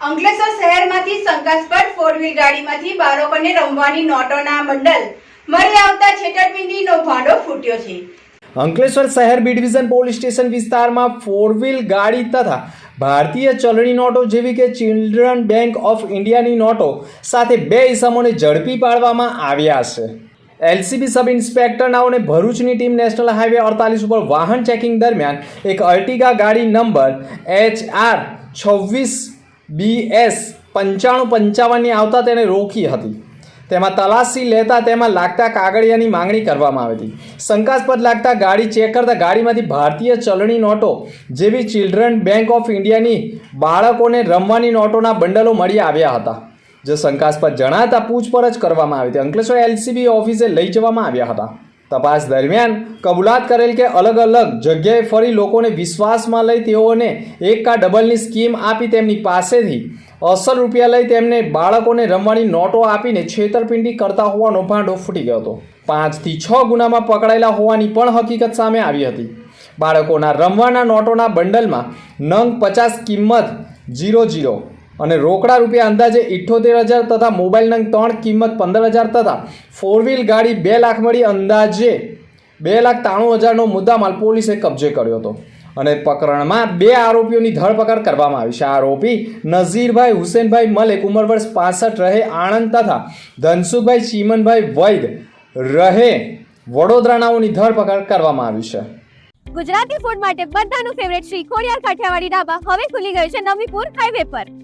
અંકલેશ્વર શહેરમાંથી શંકાસ્પદ four wheel ગાડીમાંથી બાળકોને રમવાની નોટોના બંડલ મળી આવતા છેતરપિંડીનો ભાંડો ફૂટ્યો છે. અંકલેશ્વર શહેર બી ડિવિઝન પોલીસ સ્ટેશન વિસ્તારમાં ફોર વ્હીલ ગાડી તથા ભારતીય ચલણી નોટો જેવી કે ચિલ્ડ્રન બેંક ઓફ ઇન્ડિયાની નોટો સાથે બે ઇસમોને ઝડપી પાડવામાં આવ્યા છે. એલસીબી સબ ઇન્સ્પેક્ટર નાઓને ભરૂચની ટીમ નેશનલ હાઈવે અડતાલીસ ઉપર વાહન ચેકિંગ દરમિયાન એક અર્ટિગા ગાડી નંબર એચ આર છવ્વીસ બી એસ પંચાણું પંચાવનની આવતા તેને રોકી હતી. તેમાં તલાશી લેતા તેમાં લાગતા કાગળિયાની માંગણી કરવામાં આવી હતી. શંકાસ્પદ લાગતા ગાડી ચેક કરતા ગાડીમાંથી ભારતીય ચલણી નોટો જેવી ચિલ્ડ્રન બેંક ઓફ ઇન્ડિયાની બાળકોને રમવાની નોટોના બંડલો મળી આવ્યા હતા. જે શંકાસ્પદ જણાતા પૂછપરછ કરવામાં આવી હતી. અંકલેશ્વર એલસીબી ઓફિસે લઈ જવામાં આવ્યા હતા. તપાસ દરમિયાન કબૂલાત કરેલ કે અલગ અલગ જગ્યાએ ફરી લોકોને વિશ્વાસમાં લઈ તેઓને એક કા ડબલની સ્કીમ આપી તેમની પાસેથી અસલ રૂપિયા લઈ તેમને બાળકોને રમવાની નોટો આપીને છેતરપિંડી કરતા હોવાનો ભાંડો ફૂટી ગયો હતો. પાંચથી છ ગુનામાં પકડાયેલા હોવાની પણ હકીકત સામે આવી હતી. બાળકોના રમવાના નોટોના બંડલમાં નંગ પચાસ કિંમત જીરો જીરો અને રોકડા રૂપિયા અંદાજે ઇઠ્ઠોતેર હજાર તથા મોબાઈલ નંગ ત્રણ કિંમત પંદર હજાર તથા ફોર વ્હીલ ગાડી બે લાખ મળી અંદાજે બે લાખ ત્રાણું હજારનો મુદ્દામાલ પોલીસે કબજે કર્યો હતો. અને પ્રકરણમાં બે આરોપીઓની ધરપકડ કરવામાં આવી છે. આરોપી નઝીરભાઈ, હુસેનભાઈ મલેક ઉંમર વર્ષ પાસઠ રહે, આણંદ તથા ધનસુખભાઈ, ચીમનભાઈ વૈદ રહે, વડોદરાનાઓની ધરપકડ કરવામાં આવી છે. ગુજરાતી ફૂડ માટે બધાનું ફેવરેટ શ્રી ખોડિયાર કાઠિયાવાડી ઢાબા હવે ખુલી ગયું છે નવીપુર હાઈવે પર.